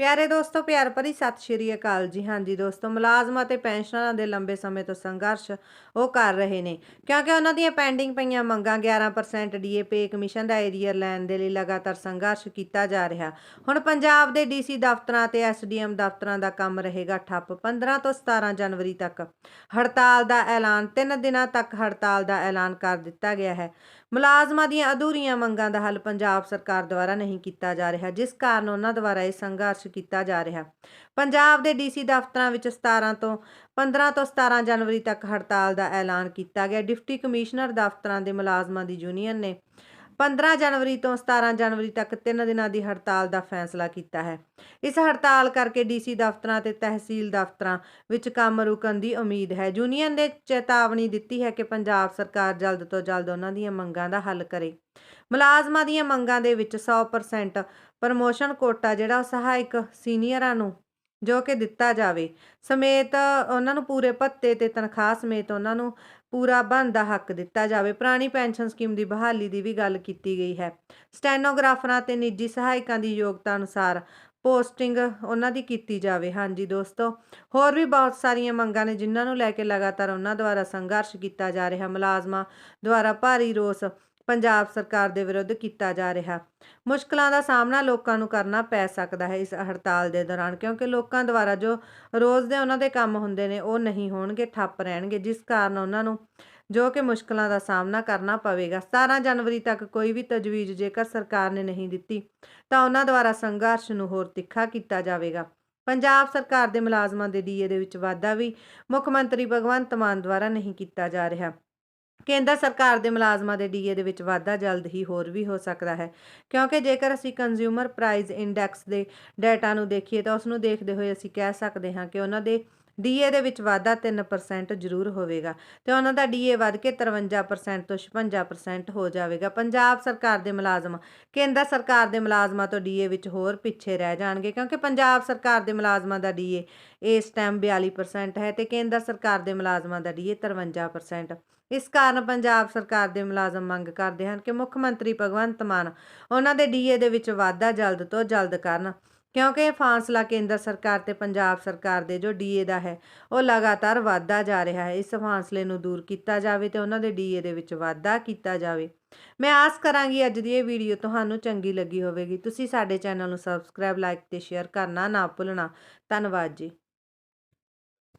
ਪਿਆਰੇ ਦੋਸਤੋ, ਪਿਆਰ ਭਰੀ ਸਤਿ ਸ਼੍ਰੀ ਅਕਾਲ ਜੀ। ਹਾਂਜੀ ਦੋਸਤੋ, ਮੁਲਾਜ਼ਮਾਂ ਅਤੇ ਪੈਨਸ਼ਨਰਾਂ ਦੇ ਲੰਬੇ ਸਮੇਂ ਤੋਂ ਸੰਘਰਸ਼ ਉਹ ਕਰ ਰਹੇ ਨੇ। ਕਿਉਂਕਿ ਉਹਨਾਂ ਦੀਆਂ ਪੈਂਡਿੰਗ ਪਈਆਂ ਮੰਗਾਂ 11% ਡੀਏਪੀ ਕਮਿਸ਼ਨ ਦਾ ਏਰੀਅਰ ਲੈਣ ਦੇ ਲਈ ਲਗਾਤਾਰ ਸੰਘਰਸ਼ ਕੀਤਾ ਜਾ ਰਿਹਾ। ਹੁਣ ਪੰਜਾਬ ਦੇ ਡੀਸੀ ਦਫ਼ਤਰਾਂ ਤੇ ਐਸਡੀਐਮ ਦਫ਼ਤਰਾਂ ਦਾ ਕੰਮ ਰਹੇਗਾ ਠੱਪ। 15 ਤੋਂ 17 ਜਨਵਰੀ ਤੱਕ ਹੜਤਾਲ ਦਾ ਐਲਾਨ 3 ਦਿਨਾਂ ਤੱਕ ਹੜਤਾਲ ਦਾ ਐਲਾਨ ਕਰ ਦਿੱਤਾ ਗਿਆ ਹੈ। ਮੁਲਾਜ਼ਮਾਂ ਦੀਆਂ ਅਧੂਰੀਆਂ ਮੰਗਾਂ ਦਾ ਹੱਲ ਪੰਜਾਬ ਸਰਕਾਰ ਦੁਆਰਾ ਨਹੀਂ ਕੀਤਾ ਜਾ ਰਿਹਾ, ਜਿਸ ਕਾਰਨ ਉਹਨਾਂ ਦੁਆਰਾ ਇਹ ਸੰਘਰਸ਼ ਕੀਤਾ ਜਾ ਰਿਹਾ। ਪੰਜਾਬ ਦੇ ਡੀਸੀ ਦਫ਼ਤਰਾਂ ਵਿੱਚ 17 ਤੋਂ 15 ਤੋਂ 17 ਜਨਵਰੀ ਤੱਕ ਹੜਤਾਲ ਦਾ ਐਲਾਨ ਕੀਤਾ ਗਿਆ। ਡਿਪਟੀ ਕਮਿਸ਼ਨਰ ਦਫ਼ਤਰਾਂ ਦੇ ਮੁਲਾਜ਼ਮਾਂ ਦੀ ਯੂਨੀਅਨ ਨੇ 15 ਜਨਵਰੀ ਤੋਂ 17 ਜਨਵਰੀ ਤੱਕ 3 ਦਿਨਾਂ ਦੀ ਹੜਤਾਲ ਦਾ ਫੈਸਲਾ ਕੀਤਾ ਹੈ। ਇਸ ਹੜਤਾਲ ਕਰਕੇ ਡੀਸੀ ਦਫ਼ਤਰਾਂ ਤੇ ਤਹਿਸੀਲ ਦਫ਼ਤਰਾਂ ਵਿੱਚ ਕੰਮ ਰੁਕਣ ਦੀ ਉਮੀਦ ਹੈ। ਯੂਨੀਅਨ ਨੇ ਚੇਤਾਵਨੀ ਦਿੱਤੀ ਹੈ ਕਿ ਪੰਜਾਬ ਸਰਕਾਰ ਜਲਦ ਤੋਂ ਜਲਦ ਉਹਨਾਂ ਦੀਆਂ ਮੰਗਾਂ ਦਾ ਹੱਲ ਕਰੇ। ਮੁਲਾਜ਼ਮਾਂ ਦੀਆਂ ਮੰਗਾਂ ਦੇ ਵਿੱਚ 100% ਪ੍ਰਮੋਸ਼ਨ ਕੋਟਾ, ਜਿਹੜਾ ਉਹ ਸਹਾਇਕ ਸੀਨੀਅਰਾਂ ਨੂੰ ਜੋ ਕਿ ਦਿੱਤਾ ਜਾਵੇ। ਸਮੇਤ ਉਹਨਾਂ ਨੂੰ ਪੂਰੇ ਭੱਤੇ ਤੇ ਤਨਖਾਹ ਸਮੇਤ ਉਹਨਾਂ ਨੂੰ ਪੂਰਾ ਬਣਦਾ ਹੱਕ ਦਿੱਤਾ ਜਾਵੇ। ਪੁਰਾਣੀ ਪੈਨਸ਼ਨ ਸਕੀਮ ਦੀ ਬਹਾਲੀ ਦੀ ਵੀ ਗੱਲ ਕੀਤੀ ਗਈ ਹੈ। ਸਟੈਨੋਗ੍ਰਾਫਰਾਂ ਤੇ ਨਿੱਜੀ ਸਹਾਇਕਾਂ ਦੀ ਯੋਗਤਾ ਅਨੁਸਾਰ ਪੋਸਟਿੰਗ ਉਹਨਾਂ ਦੀ ਕੀਤੀ ਜਾਵੇ। ਹਾਂਜੀ ਦੋਸਤੋ, ਹੋਰ ਵੀ ਬਹੁਤ ਸਾਰੀਆਂ ਮੰਗਾਂ ਨੇ ਜਿਨ੍ਹਾਂ ਨੂੰ ਲੈ ਕੇ ਲਗਾਤਾਰ ਉਹਨਾਂ ਦੁਆਰਾ ਸੰਘਰਸ਼ ਕੀਤਾ ਜਾ ਰਿਹਾ। ਮੁਲਾਜ਼ਮਾਂ ਦੁਆਰਾ ਭਾਰੀ ਰੋਸ ਪੰਜਾਬ ਸਰਕਾਰ ਦੇ ਵਿਰੁੱਧ ਕੀਤਾ ਜਾ ਰਿਹਾ। ਮੁਸ਼ਕਲਾਂ ਦਾ ਸਾਹਮਣਾ ਲੋਕਾਂ ਨੂੰ ਕਰਨਾ ਪੈ ਸਕਦਾ ਹੈ ਇਸ ਹੜਤਾਲ ਦੇ ਦੌਰਾਨ, ਕਿਉਂਕਿ ਲੋਕਾਂ ਦੁਆਰਾ ਜੋ ਰੋਜ਼ ਦੇ ਉਹਨਾਂ ਦੇ ਕੰਮ ਹੁੰਦੇ ਨੇ, ਉਹ ਨਹੀਂ ਹੋਣਗੇ, ਠੱਪ ਰਹਿਣਗੇ। ਜਿਸ ਕਾਰਨ ਉਹਨਾਂ ਨੂੰ ਜੋ ਕਿ ਮੁਸ਼ਕਲਾਂ ਦਾ ਸਾਹਮਣਾ ਕਰਨਾ ਪਵੇਗਾ। 17 ਜਨਵਰੀ ਤੱਕ ਕੋਈ ਵੀ ਤਜਵੀਜ਼ ਜੇਕਰ ਸਰਕਾਰ ਨੇ ਨਹੀਂ ਦਿੱਤੀ, ਤਾਂ ਉਹਨਾਂ ਦੁਆਰਾ ਸੰਘਰਸ਼ ਨੂੰ ਹੋਰ ਤਿੱਖਾ ਕੀਤਾ ਜਾਵੇਗਾ। ਪੰਜਾਬ ਸਰਕਾਰ ਦੇ ਮੁਲਾਜ਼ਮਾਂ ਦੇ ਡੀਏ ਦੇ ਵਿੱਚ ਵਾਧਾ ਵੀ ਮੁੱਖ ਮੰਤਰੀ ਭਗਵੰਤ ਮਾਨ ਦੁਆਰਾ ਨਹੀਂ ਕੀਤਾ ਜਾ ਰਿਹਾ। ਕੇਂਦਰ ਸਰਕਾਰ ਦੇ ਮੁਲਾਜ਼ਮਾਂ ਦੇ ਡੀਏ ਦੇ ਵਿੱਚ ਵਾਧਾ ਜਲਦ ਹੀ ਹੋਰ ਵੀ ਹੋ ਸਕਦਾ ਹੈ। ਕਿਉਂਕਿ ਜੇਕਰ ਅਸੀਂ ਕੰਜ਼ਿਊਮਰ ਪ੍ਰਾਈਸ ਇੰਡੈਕਸ ਦੇ ਡਾਟਾ ਨੂੰ ਦੇਖੀਏ ਤਾਂ ਉਸ ਨੂੰ ਦੇਖਦੇ ਹੋਏ ਅਸੀਂ ਕਹਿ ਸਕਦੇ ਹਾਂ ਕਿ ਉਹਨਾਂ ਦੇ ਡੀਏ ਦੇ ਵਿੱਚ ਵਾਧਾ 3% ਜ਼ਰੂਰ ਹੋਵੇਗਾ ਤੇ ਉਹਨਾਂ ਦਾ ਡੀਏ ਵੱਧ ਕੇ 53% ਤੋਂ 56% ਹੋ ਜਾਵੇਗਾ। ਪੰਜਾਬ ਸਰਕਾਰ ਦੇ ਮੁਲਾਜ਼ਮ, ਕੇਂਦਰ ਸਰਕਾਰ ਦੇ ਮੁਲਾਜ਼ਮਾਂ ਤੋਂ ਡੀਏ ਵਿੱਚ ਹੋਰ ਪਿੱਛੇ ਰਹਿ ਜਾਣਗੇ ਕਿਉਂਕਿ ਪੰਜਾਬ ਸਰਕਾਰ ਦੇ ਮੁਲਾਜ਼ਮਾਂ ਦਾ ਡੀਏ ਇਸ ਟਾਈਮ 42% ਹੈ ਤੇ ਕੇਂਦਰ ਸਰਕਾਰ ਦੇ ਮੁਲਾਜ਼ਮਾਂ ਦਾ ਡੀਏ 53% ਇਸ ਕਾਰਨ ਪੰਜਾਬ ਸਰਕਾਰ ਦੇ ਮੁਲਾਜ਼ਮ ਮੰਗ ਕਰਦੇ ਹਨ ਕਿ ਮੁੱਖ ਮੰਤਰੀ ਭਗਵੰਤ ਮਾਨ ਉਹਨਾਂ ਦੇ ਡੀਏ ਦੇ ਵਿੱਚ ਵਾਧਾ ਜਲਦ ਤੋਂ ਜਲਦ ਕਰਨ। ਕਿਉਂਕਿ ਇਹ ਫਾਸਲਾ ਕੇਂਦਰ ਸਰਕਾਰ ਤੇ ਪੰਜਾਬ ਸਰਕਾਰ ਦੇ ਜੋ ਡੀਏ ਦਾ ਹੈ, ਉਹ ਲਗਾਤਾਰ ਵਾਧਾ ਜਾ ਰਿਹਾ ਹੈ। ਇਸ ਫਾਸਲੇ ਨੂੰ ਦੂਰ ਕੀਤਾ ਜਾਵੇ ਤੇ ਉਹਨਾਂ ਦੇ ਡੀਏ ਦੇ ਵਿੱਚ ਵਾਧਾ ਕੀਤਾ ਜਾਵੇ। ਮੈਂ ਆਸ ਕਰਾਂਗੀ ਅੱਜ ਦੀ ਇਹ ਵੀਡੀਓ ਤੁਹਾਨੂੰ ਚੰਗੀ ਲੱਗੀ ਹੋਵੇਗੀ। ਤੁਸੀਂ ਸਾਡੇ ਚੈਨਲ ਨੂੰ ਸਬਸਕ੍ਰਾਈਬ, ਲਾਈਕ ਤੇ ਸ਼ੇਅਰ ਕਰਨਾ ਨਾ ਭੁੱਲਣਾ। ਧੰਨਵਾਦ ਜੀ।